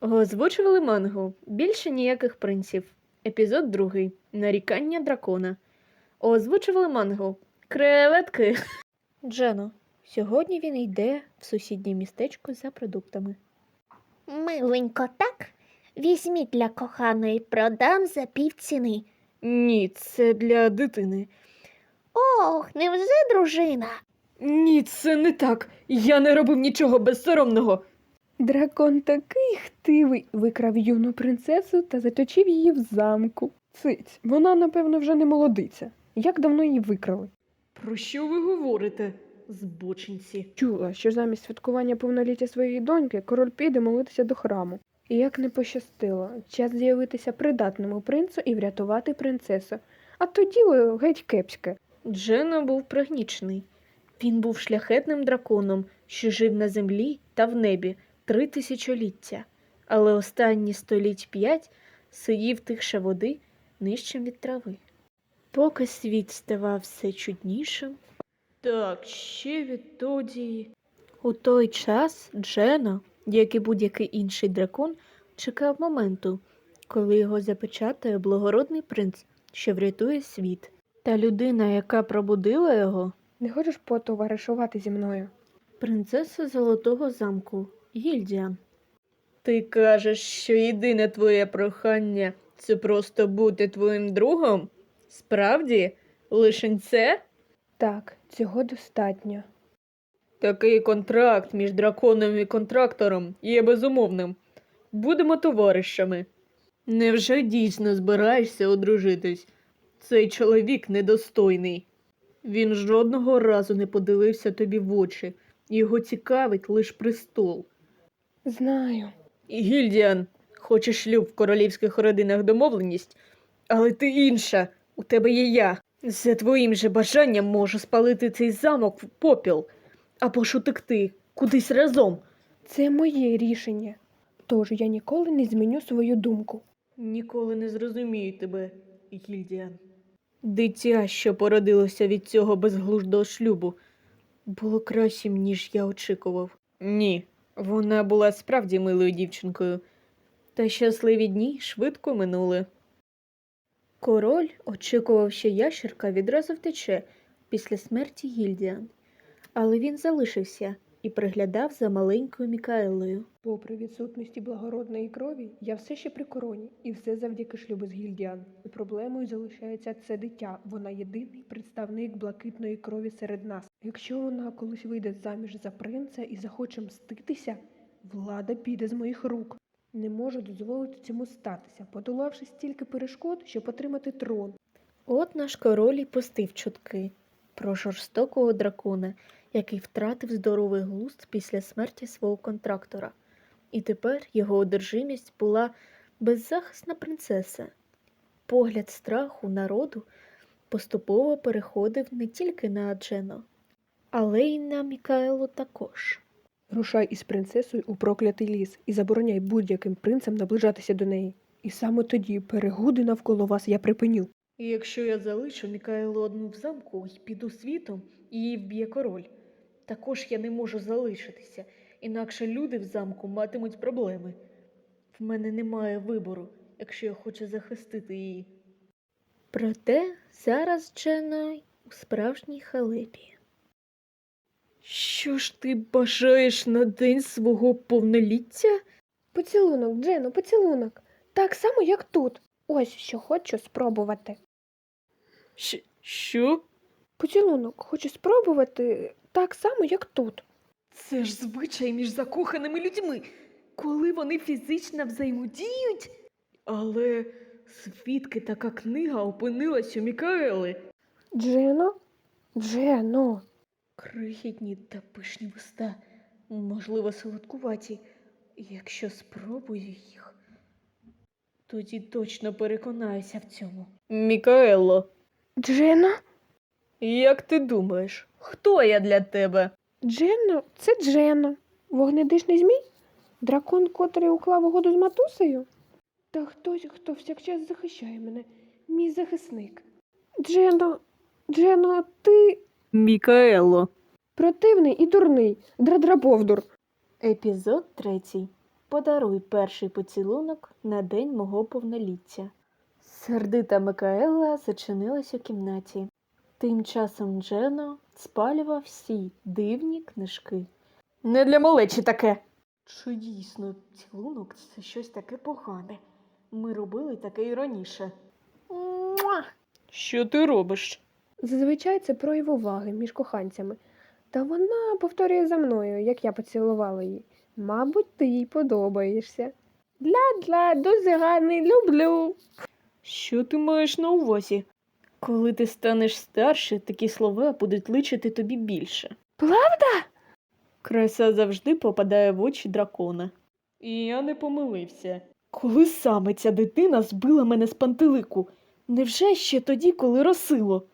Озвучували мангу. Більше ніяких принців. Епізод другий. Нарікання дракона. Озвучували мангу. Креветки. Джено. Сьогодні він йде в сусіднє містечко за продуктами. Миленько, так? Візьміть для коханої, продам за півціни. Ні, це для дитини. Ох, невже дружина? Ні, це не так. Я не робив нічого безсоромного. Дракон такий хтивий викрав юну принцесу та заточив її в замку. Циць, вона, напевно, вже не молодиця. Як давно її викрали? Про що ви говорите, збочинці? Чула, що замість святкування повноліття своєї доньки король піде молитися до храму. І як не пощастило, час з'явитися придатному принцу і врятувати принцесу. А то діло геть кепське. Джено був пригнічений. Він був шляхетним драконом, що жив на землі та в небі три тисячоліття, але останні століть п'ять сидів тихше води нижчим від трави. Поки світ ставав все чуднішим. Так, ще відтоді. У той час Джено, як і будь-який інший дракон, чекав моменту, коли його запечатає благородний принц, що врятує світ. Та людина, яка пробудила його, Не хочеш потоваришувати зі мною? принцеса Золотого замку Гільдіан. Ти кажеш, що єдине твоє прохання це просто бути твоїм другом? Справді, лишень це? Так, цього достатньо. Такий контракт між драконом і контрактором є безумовним. Будемо товаришами. Невже дійсно збираєшся одружитись? Цей чоловік недостойний. Він жодного разу не подивився тобі в очі. Його цікавить лиш престол. Знаю. І Гільдіан, хоче шлюб в королівських родинах домовленість, але ти інша, у тебе є я. За твоїм же бажанням можу спалити цей замок в попіл, або ж утекти кудись разом. Це моє рішення. Тож я ніколи не зміню свою думку. Ніколи не зрозумію тебе, Гільдіан. Дитя, що породилося від цього безглуздого шлюбу, було кращим, ніж я очікував. Ні, вона була справді милою дівчинкою, та щасливі дні швидко минули. Король очікував, що ящерка відразу втече після смерті Гільдіан, але він залишився і приглядав за маленькою Мікаелою. Попри відсутності благородної крові, я все ще при короні, і все завдяки шлюбу з Гільдіан. І проблемою залишається це дитя. Вона єдиний представник блакитної крові серед нас. Якщо вона колись вийде заміж за принца і захоче мститися, влада піде з моїх рук. Не можу дозволити цьому статися, подолавши стільки перешкод, щоб отримати трон. От наш король і пустив чутки про жорстокого дракона, який втратив здоровий глузд після смерті свого контрактора. І тепер його одержимість була беззахисна принцеса. Погляд страху народу поступово переходив не тільки на Аджено, але й на Мікаелу також. Рушай із принцесою у проклятий ліс і забороняй будь-яким принцам наближатися до неї. І саме тоді перегуди навколо вас я припиню. І якщо я залишу Мікаелу одну в замку і піду світом, її вб'є король. Також я не можу залишитися, інакше люди в замку матимуть проблеми. В мене немає вибору, якщо я хочу захистити її. Проте зараз Джено у справжній халепі. Що ж ти бажаєш на день свого повноліття? Поцілунок, Джено, поцілунок. Так само, як тут. Ось що хочу спробувати. Щ- що? Поцілунок хочу спробувати так само, як тут. Це ж звичай між закоханими людьми, коли вони фізично взаємодіють. Але звідки така книга опинилась у Мікаели? Джено? Джено. Крихітні та пишні вуста, можливо, солодкуваті. Якщо спробую їх, тоді точно переконаюся в цьому. Мікаело, Джено? як ти думаєш, хто я для тебе? Джено, це Джено. Вогнедишний змій? Дракон, котрий уклав угоду з матусею? Та хтось, хто всякчас захищає мене, мій захисник. Джено, Джено, ти Мікаело. противний і дурний, драдрабовдур. Епізод третій. Подаруй перший поцілунок на день мого повноліття. Сердита Микаела зачинилась у кімнаті. Тим часом Джено спалював всі дивні книжки. Не для малечі таке. Чи дійсно цілунок це щось таке погане? Ми робили таке і раніше. Муа! Що ти робиш? Зазвичай це прояв уваги між коханцями. Та вона повторює за мною, як я поцілувала її. Мабуть, ти їй подобаєшся. Для-для, дуже гарний, люблю. Що ти маєш на увазі? Коли ти станеш старше, такі слова будуть личити тобі більше. Правда? Краса завжди попадає в очі дракона. І я не помилився. Коли саме ця дитина збила мене з пантелику? Невже ще тоді, коли росило?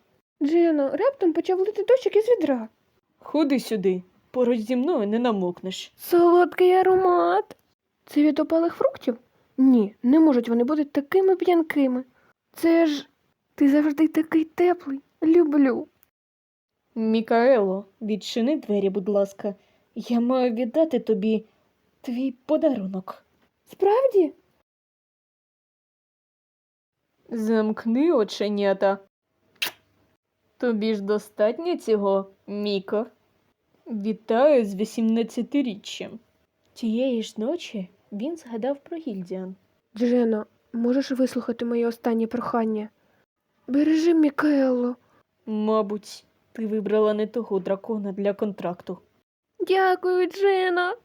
Джено, раптом почав лити дощик із відра. Ходи сюди, поруч зі мною не намокнеш. Солодкий аромат. Це від опалих фруктів? Ні, не можуть вони бути такими п'янкими. Це ж ти завжди такий теплий. Люблю. Мікаело, відчини двері, будь ласка. Я маю віддати тобі твій подарунок. Справді? Замкни оченята. Тобі ж достатньо цього, Міко. Вітаю з 18-річчям. Тієї ж ночі він згадав про Гільдіан. Джено, можеш вислухати моє останнє прохання? Бережи Мікаелу. Мабуть, ти вибрала не того дракона для контракту. Дякую, Джено.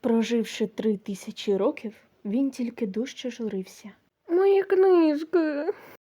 Проживши три тисячі років, він тільки дужче журився. Мої книжки.